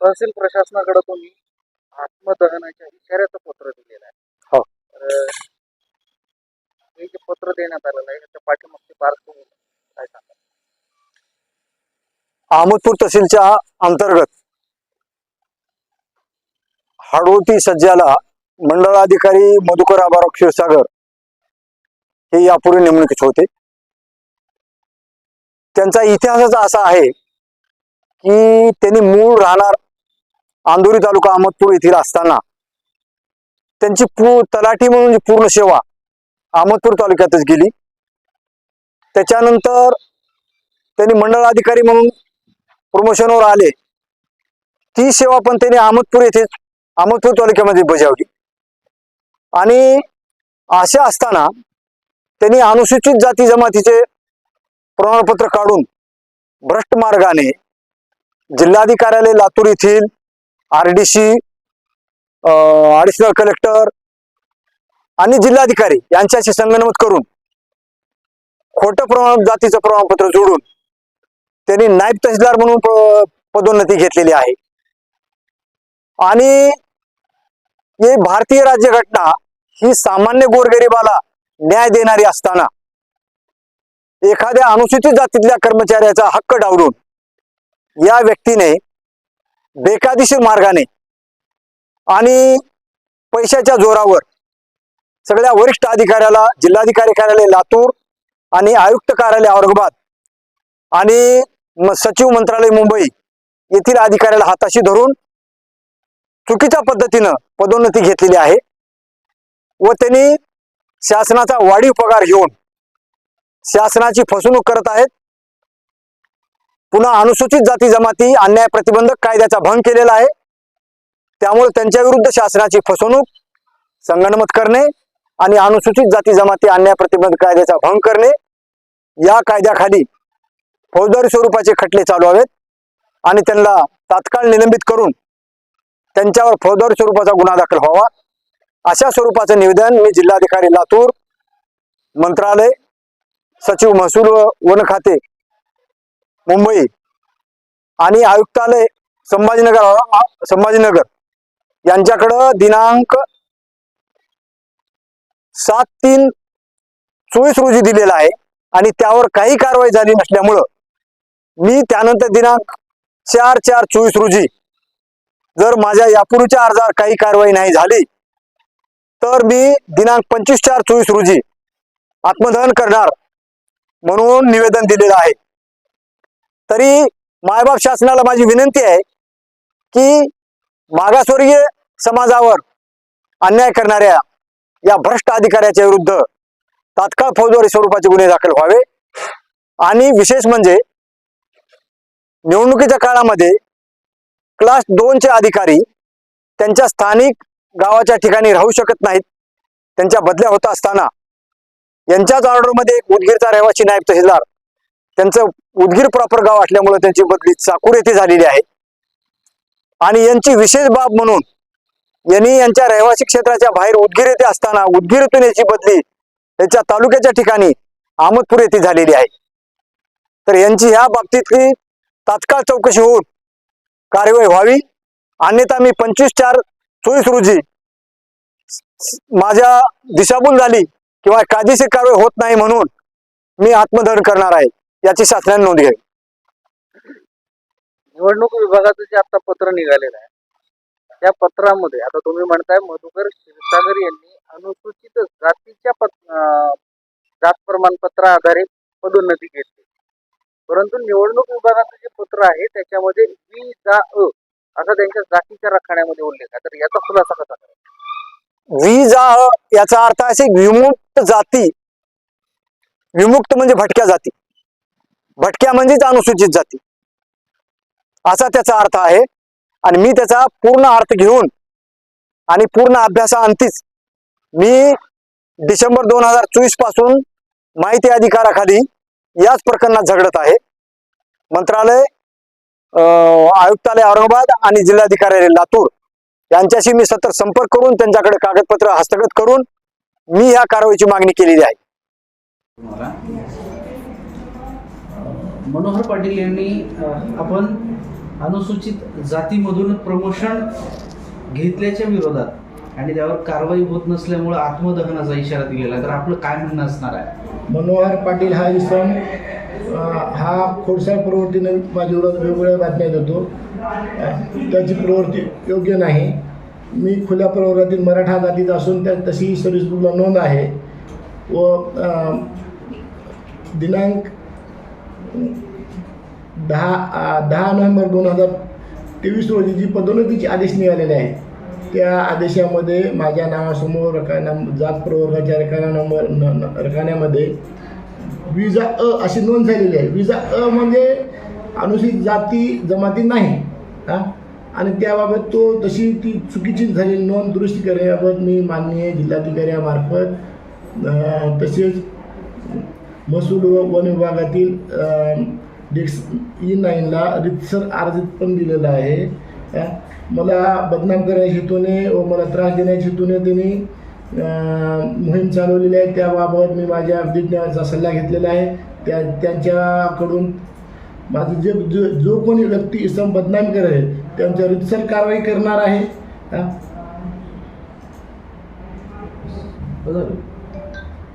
तहसील प्रशासनाकडे तुम्ही आत्मदहनाच्या इशाऱ्याचं पत्र दिलेलं आहे. हो. तर हे जे पत्र देण्यात आलेलं आहे त्याच्या पाठीमागची पार्श्वभूमी काय सांगा अहमदपूर तहसीलच्या अंतर्गत हाडोटी सज्जाला मंडळाधिकारी मधुकर आबाराव क्षीरसागर हे यापूर्वी नेमणुकीत होते. त्यांचा इतिहासच असा आहे की त्यांनी मूळ राहणार आंदोरी तालुका अहमदपूर येथील असताना त्यांची पू तलाठी म्हणून पूर्ण सेवा अहमदपूर तालुक्यातच गेली. त्याच्यानंतर त्यांनी मंडळ अधिकारी म्हणून प्रमोशनवर आले. ती सेवा पण त्यांनी अहमदपूर येथे अहमदपूर तालुक्यामध्ये बजावली. आणि असे असताना त्यांनी अनुसूचित जाती जमातीचे प्रमाणपत्र काढून भ्रष्ट मार्गाने जिल्हाधिकार्यालय लातूर येथील आरडीसी डी कलेक्टर आणि जिल्हाधिकारी यांच्याशी संगनमत करून खोटं प्रमाण जातीचं प्रमाणपत्र जोडून त्यांनी नायब तहसीलदार म्हणून पदोन्नती घेतलेली आहे. आणि हे भारतीय राज्यघटना ही सामान्य गोरगरिबाला न्याय देणारी असताना एखाद्या अनुसूचित जातीतल्या कर्मचाऱ्याचा हक्क डावलून या व्यक्तीने बेकायदेशीर मार्गाने आणि पैशाच्या जोरावर सगळ्या वरिष्ठ अधिकाऱ्याला जिल्हाधिकारी कार्यालय लातूर आणि आयुक्त कार्यालय औरंगाबाद आणि सचिव मंत्रालय मुंबई येथील अधिकाऱ्याला हाताशी धरून चुकीच्या पद्धतीनं पदोन्नती घेतलेली आहे व त्यांनी शासनाचा वाढीव पगार घेऊन शासनाची फसवणूक करत आहेत. पुन्हा अनुसूचित जाती जमाती अन्याय प्रतिबंधक कायद्याचा भंग केलेला आहे. त्यामुळे त्यांच्या विरुद्ध शासनाची फसवणूक संगणमत करणे आणि अनुसूचित जाती जमाती अन्याय प्रतिबंधक कायद्याचा भंग करणे या कायद्याखाली फौजदारी स्वरूपाचे खटले चालू आहेत आणि त्यांना तात्काळ निलंबित करून त्यांच्यावर फौजदारी स्वरूपाचा गुन्हा दाखल व्हावा. अशा स्वरूपाचं निवेदन मी जिल्हाधिकारी लातूर मंत्रालय सचिव महसूल वन खाते मुंबई. आणि आयुक्तालय संभाजीनगर संभाजीनगर. यांच्याकडं दिनांक सात तीन चोवीस रोजी दिलेला आहे. आणि त्यावर काही कारवाई झाली नसल्यामुळं मी त्यानंतर दिनांक चार चार चोवीस रोजी जर माझ्या यापूर्वीच्या अर्जावर काही कारवाई नाही झाली तर मी दिनांक पंचवीस चार चोवीस रोजी आत्मदहन करणार म्हणून निवेदन दिलेलं आहे. तरी मायबाप शासनाला माझी विनंती आहे की मागासवर्गीय समाजावर अन्याय करणाऱ्या या भ्रष्ट अधिकाऱ्याच्या विरुद्ध तात्काळ फौजदारी स्वरूपाचे गुन्हे दाखल व्हावे. आणि विशेष म्हणजे निवडणुकीच्या काळामध्ये क्लास दोनचे अधिकारी त्यांच्या स्थानिक गावाच्या ठिकाणी राहू शकत नाहीत. त्यांच्या बदल्या होत असताना यांच्याच ऑर्डरमध्ये एक उदगीरचा रहिवासी नायब तहसीलदार त्यांचं उदगीर प्रॉपर गाव असल्यामुळे त्यांची बदली चाकूर येथे झालेली आहे. आणि यांची विशेष बाब म्हणून यांनी यांच्या रहिवासी क्षेत्राच्या बाहेर उदगीर येथे असताना उदगीरतून याची बदली त्यांच्या तालुक्याच्या ठिकाणी अहमदपूर येथे झालेली आहे. तर यांची ह्या बाबतीतली तात्काळ चौकशी होऊन कार्यवाही व्हावी. अन्यथा मी पंचवीस चार चोवीस रोजी माझ्या दिशाभूल झाली किंवा कायदेशीर कारवाई होत नाही म्हणून मी आत्मदहन करणार आहे. याची शासनाने नोंद घ्यावी. निवडणूक विभागाचं जे आता पत्र निघालेलं आहे त्या पत्रामध्ये आता तुम्ही म्हणताय मधुकर क्षीरसागर यांनी अनुसूचित जातीच्या पत- अं, जात प्रमाणपत्रा आधारे पदोन्नती घेतली. परंतु निवडणूक विभागाचं जे पत्र आहे त्याच्यामध्ये वि जा अ असा त्यांच्या जातीच्या रखाण्यामध्ये उल्लेख आहे. तर याचा खुलासा कसा करायचा? विजा याचा अर्थ असे विमुक्त जाती विमुक्त म्हणजे भटक्या जाती. भटक्या म्हणजेच अनुसूचित जाती. असा त्याचा अर्थ आहे. आणि मी त्याचा पूर्ण अर्थ घेऊन आणि पूर्ण अभ्यासाअंतीच मी डिसेंबर दोन हजार चोवीसपासून माहिती अधिकाराखाली याच प्रकरणात झगडत आहे. मंत्रालय आयुक्तालय औरंगाबाद आणि जिल्हाधिकारी लातूर यांच्याशी मी सतत संपर्क करून त्यांच्याकडे कागदपत्र हस्तगत करून मी या कारवाईची मागणी केलेली आहे. मनोहर पाटील यांनी आपण अनुसूचित जातीमधून प्रमोशन घेतल्याच्या विरोधात आणि त्यावर कारवाई होत नसल्यामुळे आत्मदहनाचा इशारा दिलेला तर आपलं काय म्हणणं असणार आहे? मनोहर पाटील हा इसम हा खोडसाळ प्रवृत्तीने विरोधात वेगवेगळ्या बातम्या देतो. त्याची प्रवृत्ती योग्य नाही. मी खुल्या प्रवर्गातील मराठा जातीचा असून त्या तशी सर्व्हिस बुकला नोंद आहे. व दिनांक दहा दहा नोव्हेंबर दोन हजार तेवीस रोजी जी पदोन्नतीचे आदेश निघालेले आहेत त्या आदेशामध्ये माझ्या नावासमोर रकाना जात प्रवर्गाच्या रकाना नंबर न न- रकान्यामध्ये विजा अ अशी नोंद झालेली आहे. विजा अ म्हणजे अनुसूचित जाती जमाती नाही हां? आणि त्याबाबत तो तशी ती चुकीची झालेली नोंद दुरुस्ती करण्याबाबत मी माननीय जिल्हाधिकाऱ्यामार्फत तसेच महसूल व वन विभागातील डिक्स ई नाईनला रितसर अर्ज पण दिलेला आहे. मला बदनाम करण्याच्या हेतूने व मला त्रास देण्याच्या हेतूने त्यांनी मोहीम चालवलेली आहे. त्याबाबत मी माझ्या विज्ञानाचा सल्ला घेतलेला आहे. त्या त्यांच्याकडून माझं जे जो जो कोणी व्यक्ती इसम बदनाम करेल त्यांच्या रितसर कारवाई करणार आहे. बरोबर